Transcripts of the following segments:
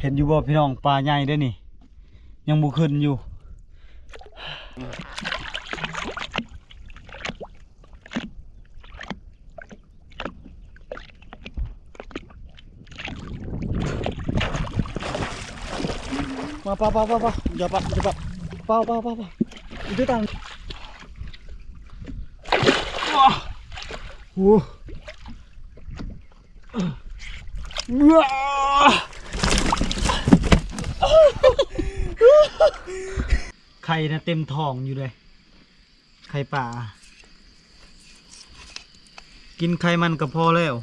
เห็นอยู่บ่พี่น้องปลาใหญ่เด้อนี่ ยังบ่ขึ้นอยู่มาปะปะปะปะอย่าปะอย่าปะปะปะปะปะ itu tang wah uh Wah. ไข่นะเต็มท้องอยู่เลย ไข่ป่า กินไข่มันก็พอแล้ว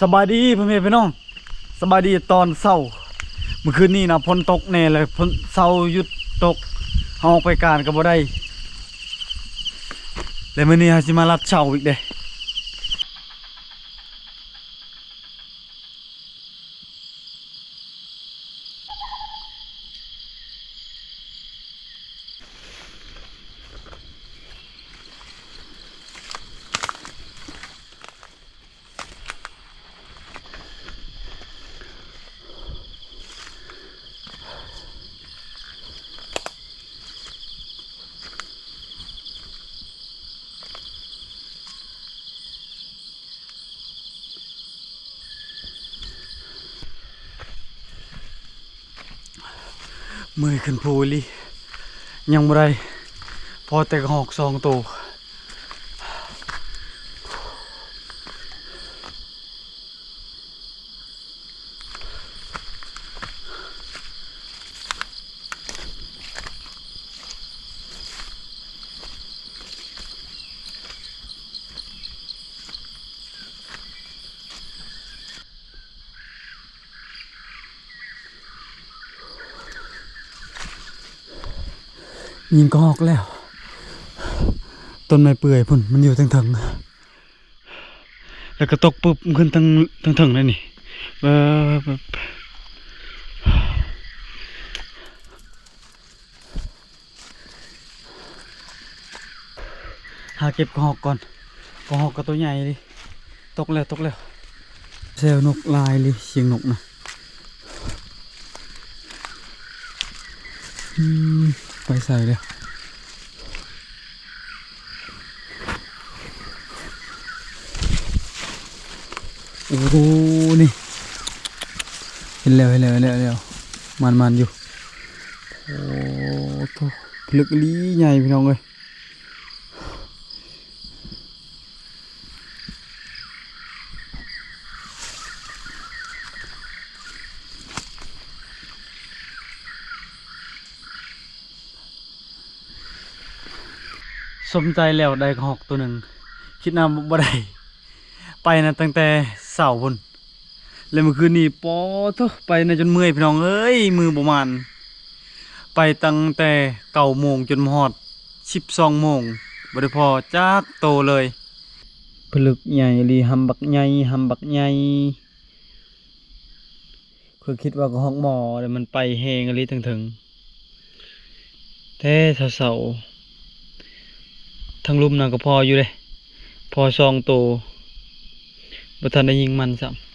สบายดีพ่อแม่พี่น้องสบายดีตอนเศร้าเมื่อคืนนี้นะฝนตกแน่เลยฝนเศร้าหยุดตกเฮาออกไปการก็บ่ได้ แล้วมื้อนี้เฮาสิมาลัดเช่าอีกเด้ มื่อขึ้นพูลียังบ่ได้พอแต่กหอกสองตั ยิงกระหอกแล้ว ต้นไม้เปื่อยพุ่นมันอยู่ทั้งถึงแล้วก็ตกปุ๊บมันขึ้นทั้งทั้งถึงเลยนี่เออแบบหาเก็บกอกก่อนกอกกับตัวใหญ่ดิตกแล้วตกแล้วเซลนกลายเลยเสียงนกนะอืม ใส่เลยโอ้โหนี่เห็นแล้วเห็นแล้วเห็นแล้วเห็นแล้วมันมันอยู่โอ้โหพลึกลีใหญ่พี่น้องเลย สมใจแล้วได้หอกตัวหนึ่งคิดนำบ่ได้ไปนะตั้งแต่เสาร์พุ่นแล้วเมื่อคืนนี้ปอเถอะไปนะจนเมื่อยพี่น้องเอ้ยมือประมาณไปตั้งแต่เก้าโมงจนมอดสิบสองโมงบริพอจากโตเลยผลึกใหญ่ลีหำบักใหญ่หำบักใหญ่คือคิดว่าก็ห้องหมอแต่มันไปแหงอลีถึงถึงๆแต่เสาๆ ทั้งลุมน่ะก็พออยู่เลย พอซองโตบ่ทันได้ยิงมันซ้ำ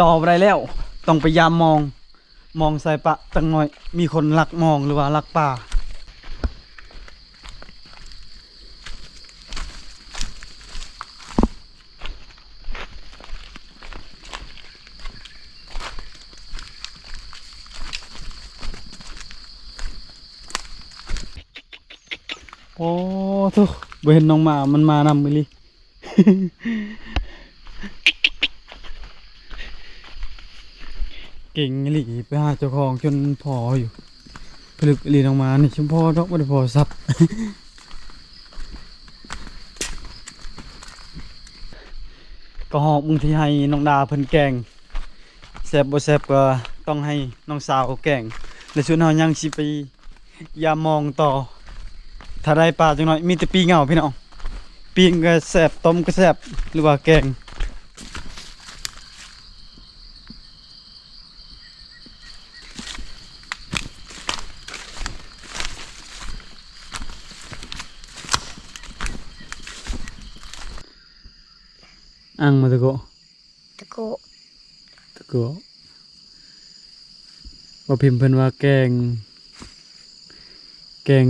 ต่อบ่ได้แล้ว ต้องไปยามมอง มองใส่ปะตั้งหน่อย มีคนลักมองหรือว่าลักป่าโอ้ทุกเห็นน้องหมา มันมานำไปเล เก่งหลีไปหาเจ้าของจนพออยู่ผลึกหลีออกมาเนี่ยชุมพอดอกไม่ได้พอซับก็หอกมึงที่ให้น้องดาเพิ่นแกงแซบบ่แซบก็ต้องให้น้องสาวแกงและชุดเฮายังชิไปยามมองต่อ ถ้าได้ปลาจังหน่อยมีแต่ปีเงาพี่น้องปีงก็แซบต้มก็แซบหรือว่าแกง อ่างมาตะโกตะโกตะโกว่าพิมพ์เพิ่นว่าแกง แกง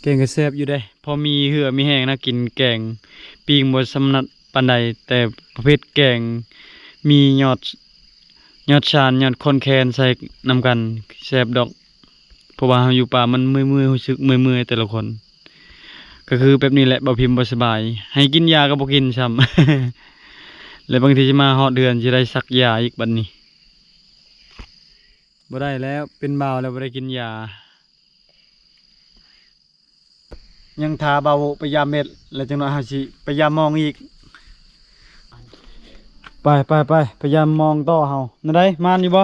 แกงก็แซ่บอยู่ได้ พอมีเหือมีแห้งนะกินแกงปีงบ่สำนัดปานใดแต่ประเภทแกงมียอดยอดชานยอดคนแคนใส่นำกันแซ่บดอกเพราะว่าเราอยู่ป่ามันเมื่อยๆรู้สึกเมื่อยๆแต่ละคน ก็คือแบบนี้แหละบ่พิมพ์บ่สบาย ให้กินยาก็บ่กินซ้ำแล้วบางทีจะมาฮอดเดือนจะได้สักยาอีกบัดนนี้บ่ได้แล้วเป็นเบาแล้วบ่ได้กินยา ยังทาเบาไปยาเม็ด แล้วจังหวะเฮาสิไปยามมองอีก ไปไปไปพยายามมองต่อเฮานั่นได้มานอยู่บ่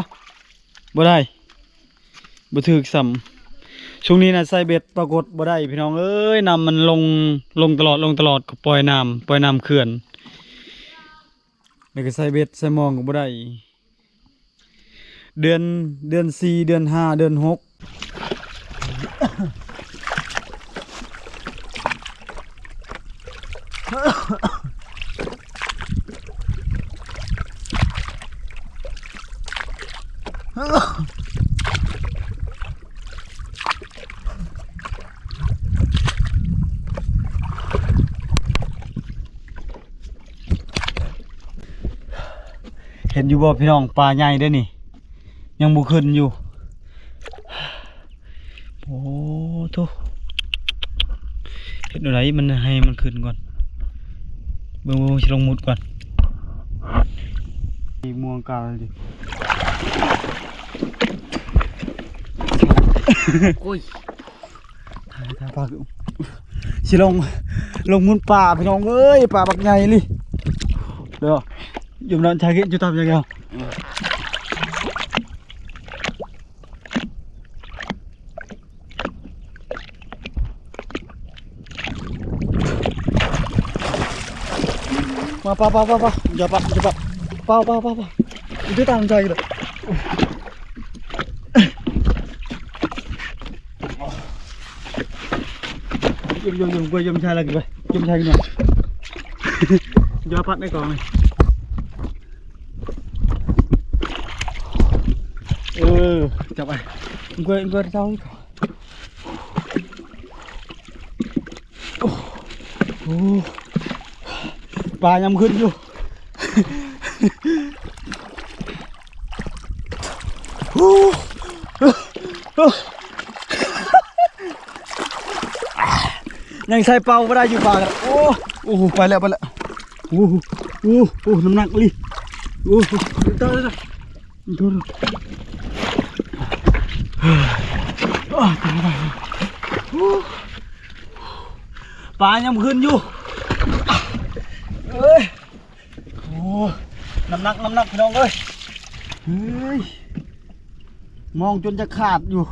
บ่ได้บ่ถึกซ้ำ ช่วงนี้นะใส่เบ็ดปรากฏบ่ได้พี่น้องเอ้ยน้ำมันลงลงตลอดลงตลอดก็ปล่อยน้ำปล่อยน้ำเขื่อนแล้วก็ใส่เบ็ดใส่มองก็บ่ได้เดือนเดือนสี่เดือนห้าเดือนหกเห็นอยู่บ่พี่น้องปลาใหญ่เด้อนี่ ยังบ่ขึ้นอยู่ โอ้โธ่เห็นอะไรมันให้มันขึ้นก่อนเบิ่งๆสิลงมุดก่อนอีม่วงกาเลยดิโอ้ยถ่ายถ่ายปลาอยู่สิลงลงมุดป่าพี่น้องเอ้ยป่าบักใหญ่เลยเด้อ อยู่นั่นชายกินจุทับยังไงมาป่าป่าป่าป่าอย่าป่าอย่าป่าป่าป่าป่าป่า itu tanggung saya gitu Dùng dùng dùng quay dùng chai lagi quay Dùng chai gini Dapat nih kalau nih Ừ, chọc này Gue, gue tao nih Oh, Bà nhầm ขึ้นอยู่ยังใส่เป่าไม่ได้อยู่ปากอะโอ้โอ้โหไปแล้วไปแล้วโอ้โหโอ้โหโอ้โหน้ำหนักเลยโอ้โหตายังขึ้นอยู่เอ้ยโอ้น้ำหนักน้ำหนักพี่น้องเอ้ยเฮ้ยมองจนจะขาดอยู่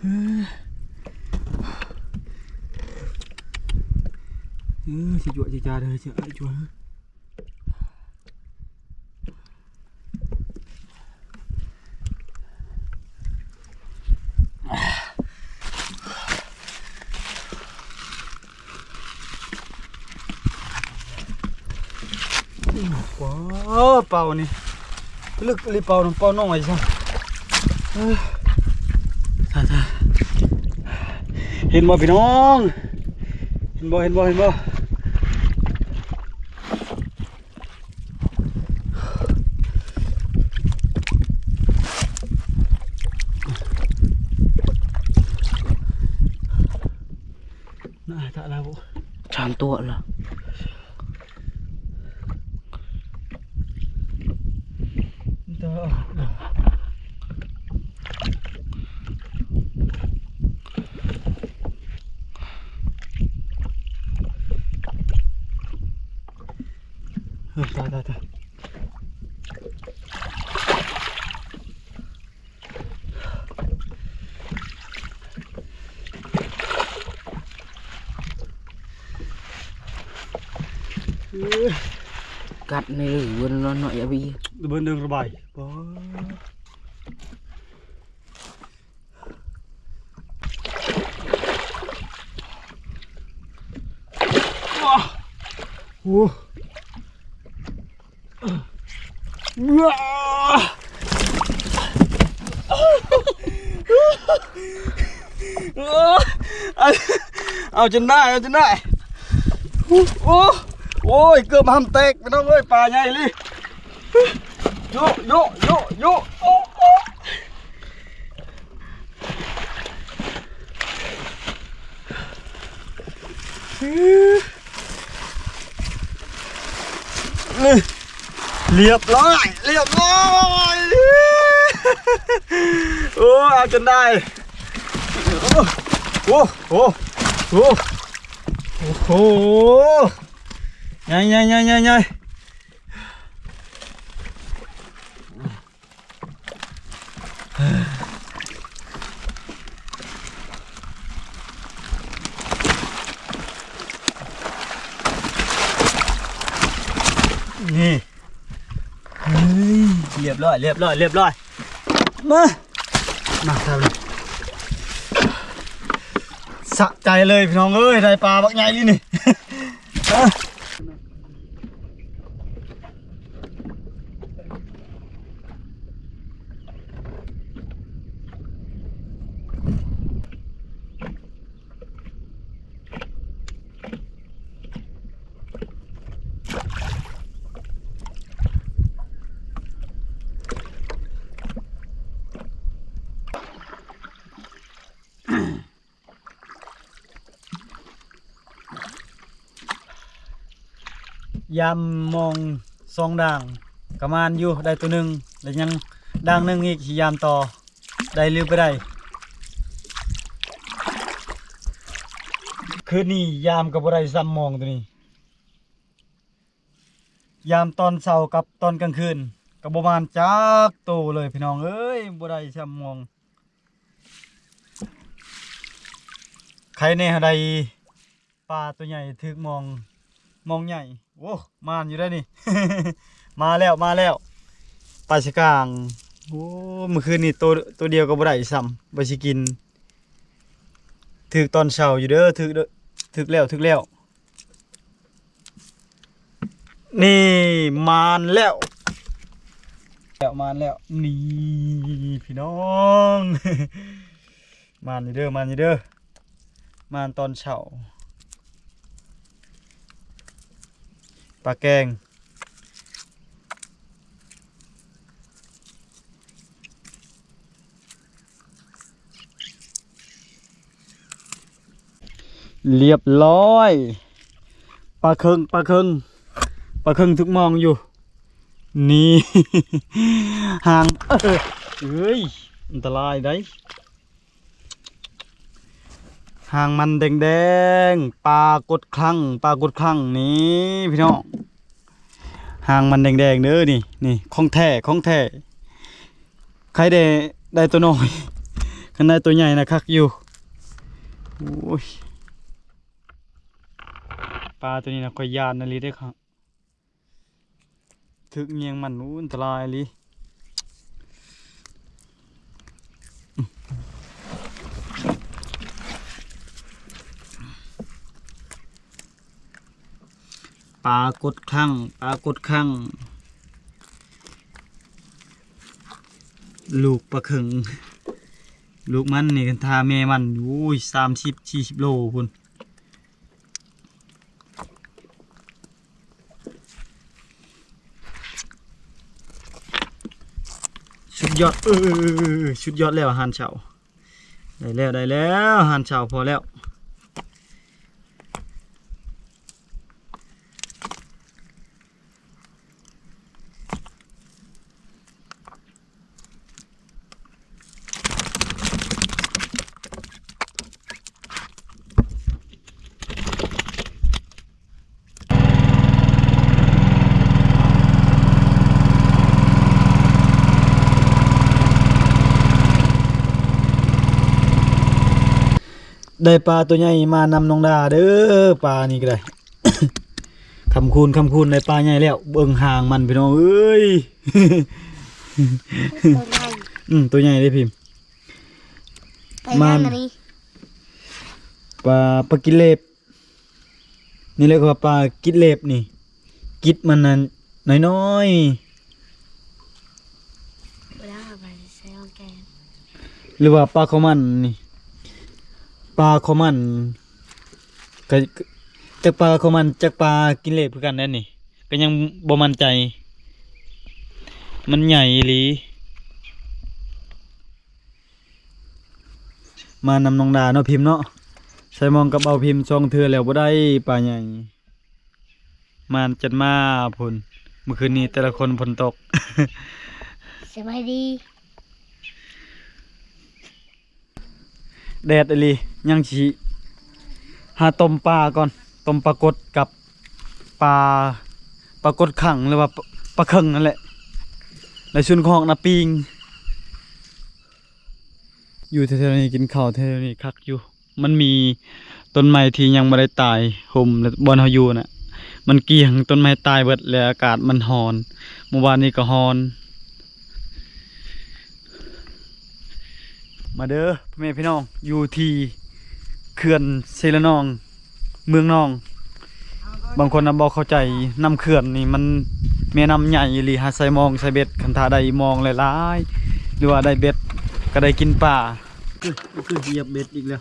เฮ้ย Ừ, chị chuột chị cha đây chị ơi chuột quá bầu này cái lực li bầu nó bầu nó ngoài sao thà thà เห็นบ่พี่น้อง เห็นบ่เห็นบ่เห็นบ่น่าจะแล้วสามตัวเหรอ เด้อ เฮ้ยตายตายตายเอ้ย Cắt này rồi vươn nó nội ở bi เบิ่งเดินระบายปอว้า โอ้ยเกือบห้ำแตกไปน้องเอ้ยปลาใหญ่เลยโยโยโยโยโอ้โอ้เรียบร้อยเรียบร้อยโอ้เอาจนได้โอ้โอ้โอ้โอ้โอ้โห ใหญ่ใหญ่ใหญ่ใหญ่ใหญ่นี่เฮ้ยเรียบร้อยเรียบร้อยเรียบร้อยมามาครับเลยสะใจเลยพี่น้องเอ้ยได้ปลาบักใหญ่อยู่นี่ อะ ยามมองซองด่างกระมานอยู่ได้ตัวหนึ่งแล้วยังด่างหนึ่งอีกยามต่อได้หรือไปได้คืนนี้ยามกับอะไรซ้ำมองตัวนี้ ยามตอนเช้ากับตอนกลางคืนกับประมาณจักโตเลยพี่น้องเอ้ยบ่ได้ซ้ำมอง ใครในหาใดปลาตัวใหญ่ถึกมองมองใหญ่ โว้มานอยู่ได้นี่ มาแล้วมาแล้วปลาชะกางโอ้เมื่อคืนนี่ตัวตัวเดียวก็บ่ได้ซ้ำบ่สิกินถึกตอนเช้าอยู่เด้อถึกเด้อถึกแล้วถึกแล้ว นี่มานแล้วแล้วมานแล้วนี่พี่น้องมานอยู่เด้อมานอยู่เด้อมานตอนเช้า ปลาแกงเรียบร้อยปลาเคิงปลาเคิงปลาเคิงทุกมองอยู่ นี่ ห่างเอ้ยเอ้ยอันตรายได้ หางมันแดงๆปลากดคลั่งปลากดคลั่งนี่พี่น้องหางมันแดงๆเด้อนี่นี่ของแท้ของแท้ใครได้ได้ตัวน้อยคันได้ตัวใหญ่นะคักอยู่โอ้ยปลาตัวนี้นะคอยยานนะลีได้ครับถึกเงียงมันอู้อันตรายลี ปลากดคลั่งปลากดคลั่งลูกปลาข็งลูกมันนี่กันทาแม่มันโอ้ยสามสิบสี่สิบโลพุ่นสุดยอดเออสุดยอดแล้วหารเช้าได้แล้วได้แล้วหารเช้าพอแล้ว ได้ปลาตัวใหญ่มานำน้องดาเด้อปลานี่ก็ได้ คำคูณคำคูณได้ปลาใหญ่แล้ว เบิ่งห่างมันพี่น้องเอ้ยตัวใหญ่อืมตัวใหญ่เลยพิมพ์ไปนั่นมันนี่ปลาปลากิเลบนี่เรียกว่าปลากิเลบนี่ กิดมันนั้นน้อยไปได้ไปใส่ของแกงๆหรือว่าปลาข้าวมันนี่ ปลาข้าวมันก็จากปลาข้าวมันจากปลากินเล็บคือกันแน่นี่ ก็ยังบ่มั่นใจ มันใหญ่หลีมานำนองดาเนาะพิมพ์เนาะใส่มองกับเอาพิมพ์ช่องเธอแล้วบ่ได้ปลาใหญ่มานจัดมาพุ่นเมื่อคืนนี้แต่ละคนฝนตก สบายดี แดดอหลียังชีหาต้มปลาก่อนต้มปลากดกับปลาปลากดขังหรือว่าปลาเคิงนั่นแหละแล้วชุนของนาปิง อยู่แถวๆนี้กินข้าวแถวๆนี้คักอยู่ มันมีต้นไม้ที่ยังไม่ได้ตายห่มแล้วบอนเฮาอยู่น่ะ มันเกลี่ยงต้นไม้ตายเบิดแล้วอากาศมันร้อนเมื่อวานนี้ก็ร้อน มาเด้อพ่อแม่พี่น้องอยู่ที่เขื่อนเซละนอง เมืองนอง บางคนนะบอกเข้าใจน้ำเขื่อนนี่มันแม่น้ำใหญ่อีหลีหาใส่มองใส่เบ็ดคันทาได้มองหลายๆหรือว่าได้เบ็ดก็ได้กินป่าคือคือเหยียบเบ็ดอีกแล้ว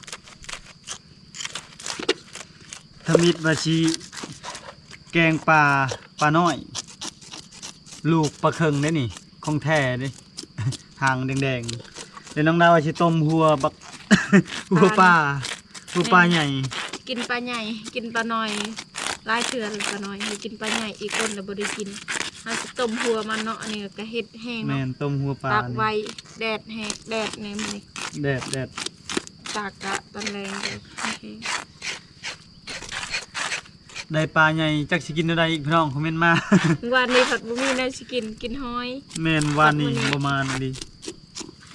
ทมิดวาชีแกงปลาปลาน้อย ลูกปลาเคิงได้นี่ของแท้เด้หางแดงๆ เดี๋ยวน้องดาวว่าสิต้มหัวบัก หัวปลาหัวปลาใหญ่กินปลาใหญ่ กินปลาน้อยหลายเทื่อเลยปลาน้อยให้กินปลาใหญ่อีกคนแล้วบ่ได้กินเฮาสิต้มหัวมันเนาะอันนี้ก็เฮ็ดแห้งแม่เนาะนต้มหัวปลาตากนี่ไว้แดดแห้งแดดเนี่ยมันนี่แดดแดดตากกะตอนแรงเลยโอเคได้ปลาใหญ่จักสิกินได้อีกพี่น้องคอมเมนต์มา วันนี้ผัดบ่มีแนวสิกินกินหอย แม่นวานนี้ประมาณนี้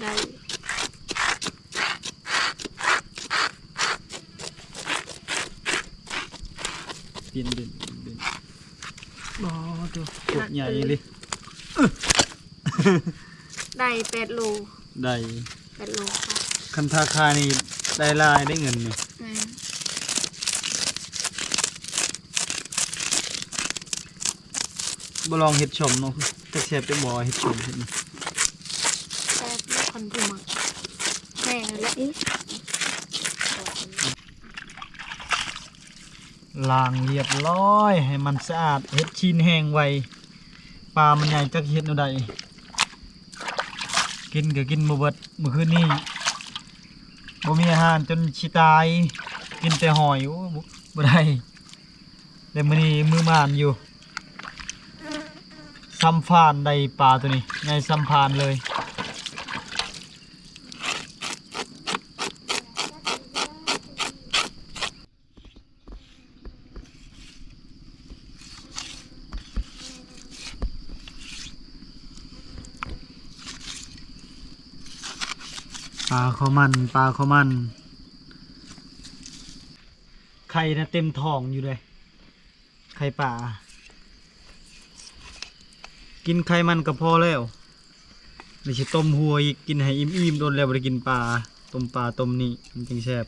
ได้ เปลี่ยนเด่นเด่นบ่ตัวกดใหญ่เลยได้8โลได้8โลค่ะคันทาคานี่ได้หลายได้เงินนี่แม่นบ่ลองเฮ็ดชมเนาะจักแซ่บจักบ่เฮ็ดชมเฮ็ดนี่แซ่บแล้วคนผู้มักแห้งแล้วอี ล้างเรียบร้อย ให้มันสะอาดเฮ็ดชิ้นแห้งไวปลามันใหญ่จักเฮ็ดแนวใดกินก็กินบ่เบิดเมื่อคืนนี้บ่มีอาหารจนสิตาย กินแต่หอยโอ้บ่บ่ได้แต่มื้อนี้มือมานอยู่ซ้ำฟานได้ปลาตัวนี้ใหญ่ซ้ำฟานเลย ปลาข้าวมันปลาข้าวมัน ไข่นะเต็มท้องอยู่เลย ไข่ปลากินไข่มันก็พอแล้วเดี๋ยวสิต้มหัวอีกกินให้อิ่มๆโดนแล้วได้กินปลาต้มปลาต้มนี่มันจึงแซ่บ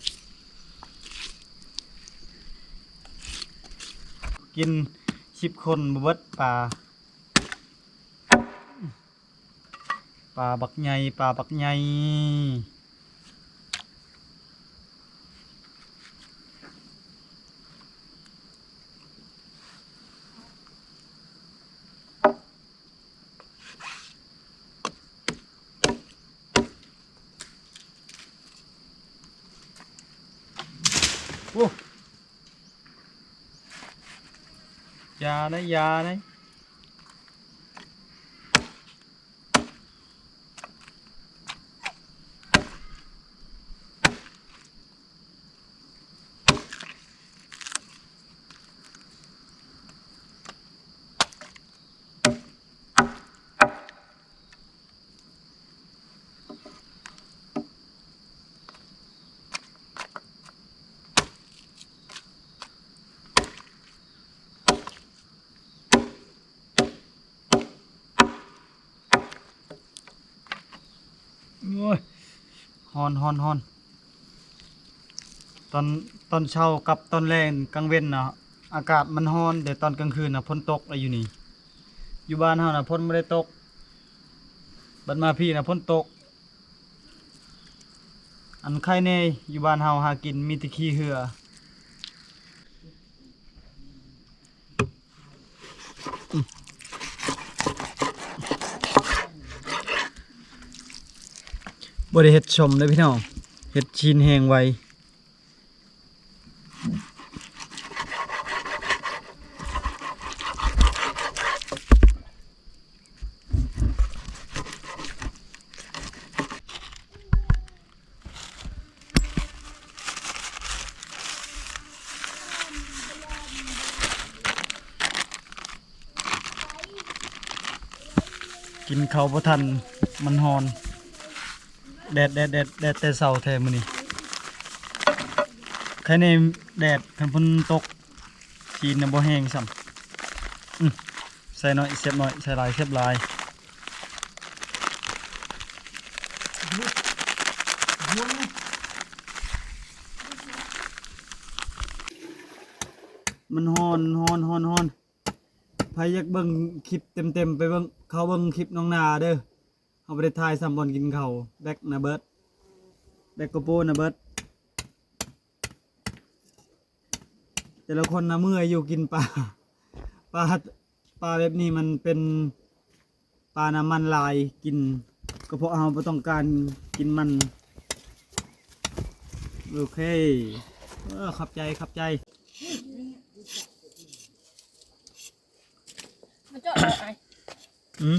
กินสิบคนบ่เบิดปลา ปลาบักใหญ่ปลาบักใหญ่โอ้อยานะอยานะ อนฮอนฮอนตอนตอนเช้ากับตอนแรงกลางเว้นนะอากาศมันฮอนแต่ตอนกลางคืนนะฝนตกอะไรอยู่นี่ อยู่บ้านเฮานะฝนไม่ได้ตก บัดมาพี่นะฝนตก อันใครแน่อยู่บ้านเฮาหากินมีตะขี้เหืออืม บ่ได้เฮ็ดชมเลยพี่น้องเฮ็ดชินแหงไวกินเขาวบ่ทันมันฮอน แดดแดดแดดแดดแต่เช้าแทมื้อนี้ใครในแดดคันฝนตกชีนน่ะบ่แห้งซ้ำอืมใส่หน้อยเสียบหน้อยใส่ลายเสียบลายมันฮอนฮอนฮอนฮอนใครอยากเบิ่งคลิปเต็มๆ ไปเบิ่งเขาเบิ่งคลิปน้องนาเด้อ เอาไปได้ทายซัมบอลกินเขาวแบกนะเบิร์ดแบกโกโปนะเบิร์ดแต่ละคนนะเมื่อยอยู่กินปลาปลาปลาแบบนี้มันเป็นปลาน้ำมันลายกิน ก็เพราะเราไม่ต้องการกินมัน โอเคเออขับใจขับใจมันเจาะเอาไอ้อืม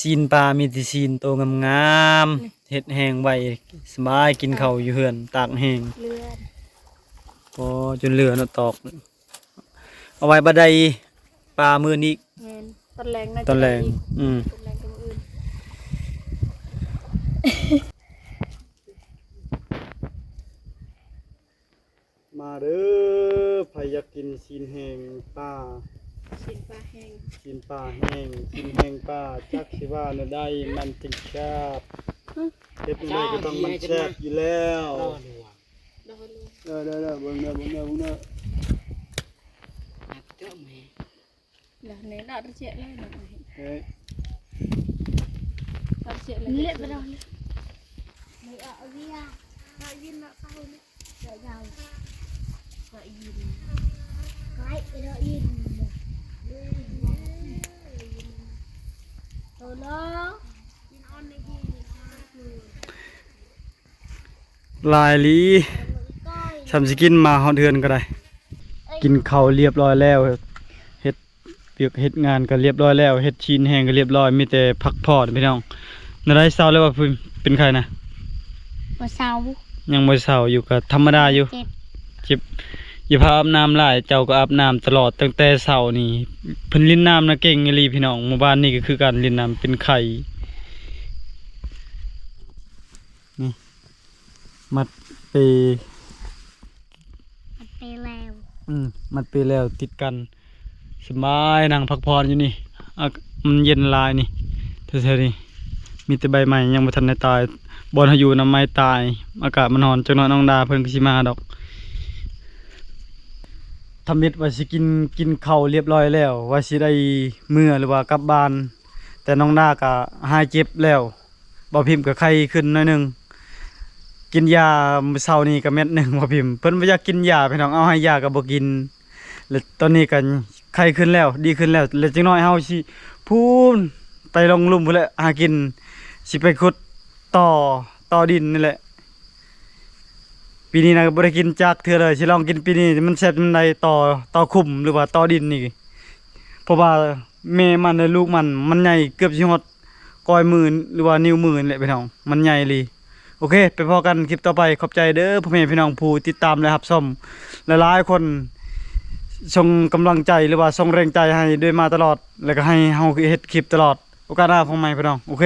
ซีนปลามีแต่ซีนโตงามๆเห็ดแห้งไว้สบายกินข้าวอยู่เฮือนตากแห้งเลือดพอจนเหลือเนาะตอก เอาไว้บัดใดปลามือนี้แม่นตอนแรงน่าจะตอนแรงได้อีกอืมตอนแรงกับมื้ออื่นมาเด้อใครอยากกินซีนแห้งปลา สินปลาแห้งซีนปลาแห้งซีนแห้งปลาจักสิว่าเนาะได้มันจึงแซ่บเฮ็ดอะไรก็ต้องมันแซ่บอยู่แล้วรอดูอะเดี๋ยวค่อยรู้เด้อเด้อเด้อเบิ่งเด้อเบิ่งเด้อเบิ่งเด้อนักเจ้าแม่เดี๋ยวนี้น่าจะเจ็บเลยนะไอ้เฮ้ยน่าจะเจ็บเลยเลือดไปแล้วไม่เอาเวียเรายินมาเข้าเนี่ยเดี๋ยวเราเรายินไกลไปเรายินโอ้โหยินออนในที่ ลายลีก้อยทำสิกินมาฮอดเดือนก็ได้ กินข้าวเรียบร้อยแล้วเฮ็ดเปียกเฮ็ดงานก็เรียบร้อยแล้วเฮ็ดชิ้นแห้งก็เรียบร้อยมีแต่พักผ่อนพี่น้องนาได้เศร้าแล้วว่าเพิ่นเป็นใครนะมาเสายังบ่เศร้าอยู่ก็ธรรมดาอยู่เจ็บเจ็บ อย่าพาอาบน้ำหลายเจ้าก็อาบน้ำตลอดตั้งแต่เช้านี่เพิ่นลิ้นน้ำนะเก่งอีหลีพี่น้องหมู่บ้านนี่ก็คือการลิ้นน้ำเป็นไข่นี่มัดเปมันไปแล้ว อืมมันไปแล้วติดกันสบายนั่งพักผ่อนอยู่นี่อะมันเย็นหลายนี่แถวๆนี้มีแต่ใบไม้ยังบ่ทันได้ตายบอนเฮาอยู่น้ำไม้ตาย อากาศมันร้อนจังน้อยน้องดาเพิ่นก็สิมาดอก ทำมิตว่าสิกินกินข้าวเรียบร้อยแล้ว ว่าสิได้เมื้อหรือว่ากลับบ้าน แต่น้องดาก็หายเจ็บแล้วบ่พิมพ์ก็ไข้ขึ้นหน่อยหนึงกินยามื้อเช้านี้ก็เม็ดหนึงบ่พิมพ์เพิ่นบ่อยากกินยาพี่น้องเอาให้ยาก็บ่กินแล้วตอนนี้ก็ไข้ขึ้นแล้ว ดีขึ้นแล้วแล้วจังน้อยเฮาสิพูนไปลงลุ่มพุ่นแหละหากินสิไปขุดต่อต่อดินนี่แหละ ปีนี้นะบ่ได้กินจากเทื่อเลยสิลองกินปีนี้มันแซ่บมันได้ต่อต่อคุมหรือว่าต่อดินนี่เพราะว่าแม่มันและลูกมันมันใหญ่เกือบสิฮอดก้อยมือหรือว่านิ้วมือนี่แหละพี่น้องมันใหญ่เลยโอเค ไปพอกันคลิปต่อไปขอบใจเด้อพ่อแม่พี่น้องผู้ติดตามและรับชมหลายๆคนส่งกำลังใจหรือว่าส่งแรงใจให้ด้วยมาตลอด แล้วก็ให้เฮาเฮ็ดคลิปตลอด โอกาสหน้าพบใหม่พี่น้อง โอเค